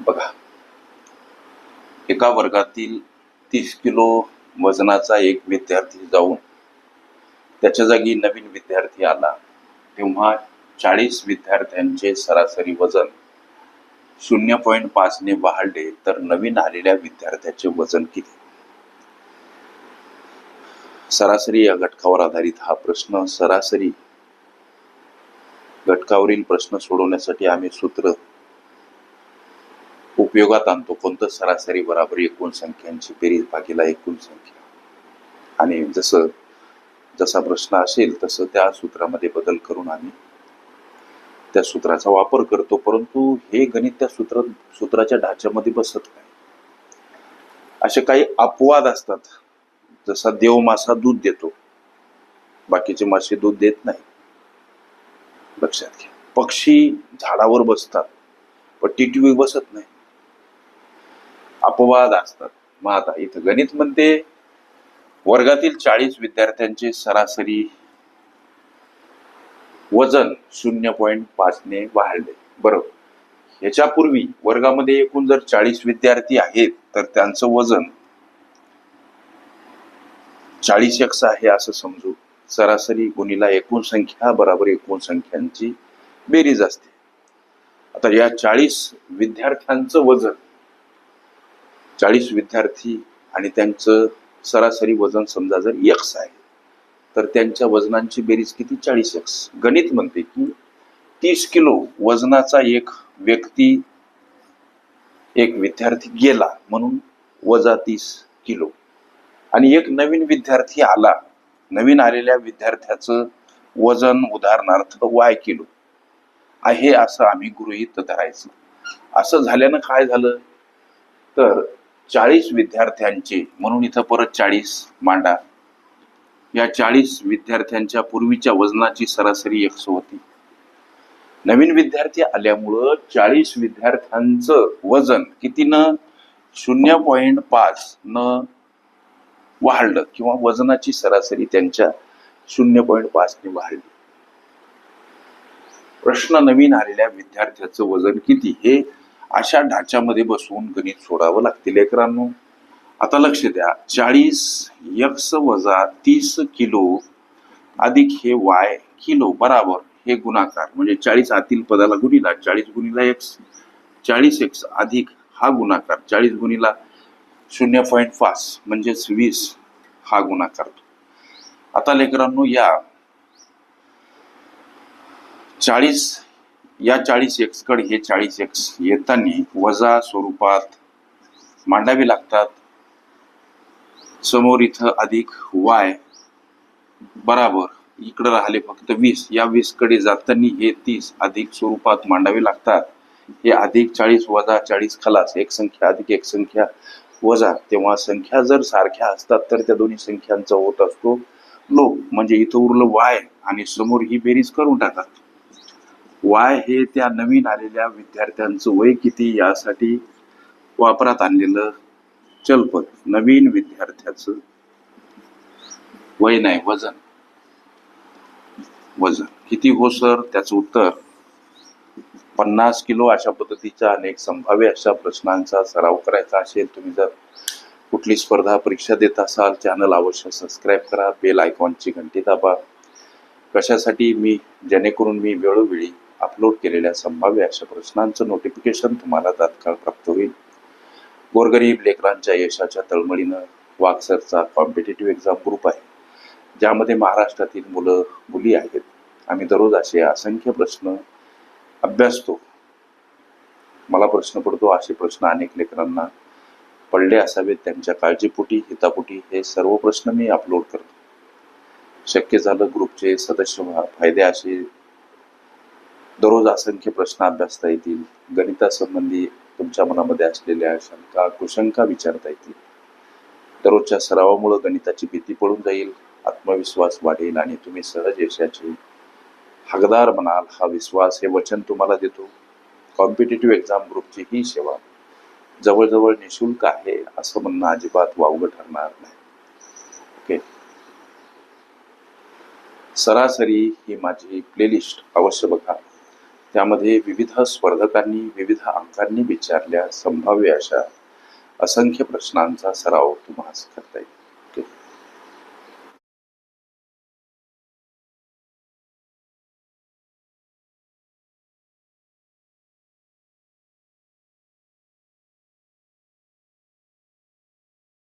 बघा. एका वर्गातील तीस किलो वजनाचा एक विद्यार्थी जाऊन त्याच्या जागी नवीन विद्यार्थी आला. तेव्हा चाळीस विद्यार्थ्यांचे सरासरी वजन शून्य पॉईंट पाचने वाढले तर नवीन आलेल्या विद्यार्थ्याचे वजन किती? सरासरी या घटकावर आधारित हा प्रश्न सरासरी घटकावरील प्रश्न सोडवण्यासाठी आम्ही सूत्र उपयोगात आणतो. कोणतं सरासरी बराबर एकूण संख्यांची बेरीज भागीला एकूण संख्या. आणि जसं जसा प्रश्न असेल तसं त्या सूत्रामध्ये बदल करून आम्ही त्या सूत्राचा वापर करतो. परंतु हे गणित त्या सूत्र सूत्राच्या ढाच्यामध्ये बसत नाही. असे काही अपवाद असतात. जसा देव मासा दूध देतो बाकीचे मासे दूध देत नाही. लक्षात घ्या. पक्षी झाडावर बसतात पण टिटवी बसत नाही. अपवाद असतात. मग आता इथं गणित म्हणते वर्गातील चाळीस विद्यार्थ्यांचे सरासरी वजन शून्य पॉईंट पाचने वाढले. बरोबर. ह्याच्यापूर्वी वर्गामध्ये एकूण जर चाळीस विद्यार्थी आहेत तर त्यांचं वजन चाळीस एक्स आहे असं समजू. सरासरी गुणीला एकूण संख्या बराबर एकूण संख्यांची बेरीज असते. आता या चाळीस विद्यार्थ्यांचं वजन चाळीस विद्यार्थी आणि त्यांचं सरासरी वजन समजा जर एक्स आहे तर त्यांच्या वजनांची बेरीज किती? चाळीस एक्स गणित म्हणते की तीस किलो वजनाचा एक व्यक्ती एक विद्यार्थी गेला म्हणून वजा तीस किलो. आणि एक नवीन विद्यार्थी आला नवीन आलेल्या विद्यार्थ्याचं वजन उदाहरणार्थ वाय किलो. आहे असं आम्ही गृहीत धरायचं. असं झाल्यानं काय झालं? तर चाळीस विद्यार्थ्यांचे म्हणून इथं परत चाळीस मांडा. या चाळीस विद्यार्थ्यांच्या पूर्वीच्या वजनाची सरासरी एकशे होती. नवीन विद्यार्थी आल्यामुळं चाळीस विद्यार्थ्यांचं वजन कितीनं? शून्य पॉईंट पाच न वाढलं किंवा वजनाची सरासरी त्यांच्या शून्य पॉईंट पाचने वाढली. प्रश्न नवीन आलेल्या विद्यार्थ्याचं वजन किती? हे अशा ढाच्यामध्ये बसवून गणित सोडावं लागते लेकरांनो. आता लक्ष द्या. चाळीस यक्स वजा तीस किलो अधिक हे वाय किलो बराबर हे गुणाकार. म्हणजे चाळीस आतील पदाला गुणिला चाळीस गुणिला एक्स चाळीस एक्स अधिक हा गुणाकार. चाळीस गुणिला शून्य पॉईंट पाच म्हणजेच वीस हा गुणाकार. आता लेकरांनो या चाळीस या चाळीस एक्सकडे हे चाळीस एक्स येताना वजा स्वरूपात मांडावे लागतात. समोर इथं अधिक वाय बराबर इकडे राहिले फक्त वीस. या वीसकडे जाताना हे तीस अधिक स्वरूपात मांडावे लागतात. हे अधिक चाळीस वजा चाळीस खलास. एक संख्या अधिक एक संख्या वजा. तेव्हा संख्या जर सारख्या असतात तर त्या दोन्ही संख्यांचा होत असतो. लोक म्हणजे इथं उरलं वाय आणि समोर ही बेरीज करून टाकतात. वाय हे त्या नवीन आलेल्या विद्यार्थ्यांचं वय किती यासाठी वापरात आणलेलं चलपद नवीन विद्यार्थ्याचं वय नाही वजन. वजन. किती हो सर? त्याचं उत्तर. पन्नास किलो अशा पद्धतीच्या अनेक संभाव्य अशा प्रश्नांचा सराव करायचा असेल तुम्ही जर कुठली स्पर्धा परीक्षा देत असाल चॅनल अवश्य सबस्क्राईब करा बेल आयकॉनची घंटी दाबा. कशासाठी मी जेणेकरून मी वेळोवेळी अपलोड केलेल्या संभाव्य अशा प्रश्नांचं नोटिफिकेशन तुम्हाला तात्काळ प्राप्त होईल. गोरगरीब लेकरांच्या यशाच्या तळमळीनं वाक्सरचा कॉम्पिटेटिव्ह एक्झाम ग्रुप आहे. ज्यामध्ये महाराष्ट्रातील मुलं मुली आहेत. आम्ही दररोज असे असंख्य प्रश्न अभ्यासतो. मला प्रश्न पडतो असे प्रश्न अनेक लेकरांना पडले असावेत. त्यांच्या काळजीपोटी हितापोटी हे सर्व प्रश्न मी अपलोड करतो. शक्य झालं ग्रुपचे सदस्य व्हा. फायदे असे दररोज असंख्य प्रश्न अभ्यासता येतील. गणितासंबंधी तुमच्या मनामध्ये असलेल्या शंका कुशंका विचारता येतील. दररोजच्या सरावामुळे गणिताची भीती पडून जाईल आत्मविश्वास वाढेल आणि तुम्ही सहज यशाचे हकदार म्हणाल हा विश्वास हे वचन तुम्हाला देतो. कॉम्पिटेटिव्ह एक्झाम ग्रुपची ही सेवा जवळजवळ निशुल्क आहे असं म्हणणं अजिबात वावगं ठरणार नाही. ओके. सरासरी ही माझी प्लेलिस्ट अवश्य बघा. त्यामध्ये विविध स्पर्धकांनी विविध अंकांनी विचारल्या संभाव्य अशा असंख्य प्रश्नांचा सराव तुम्हाला करता येईल.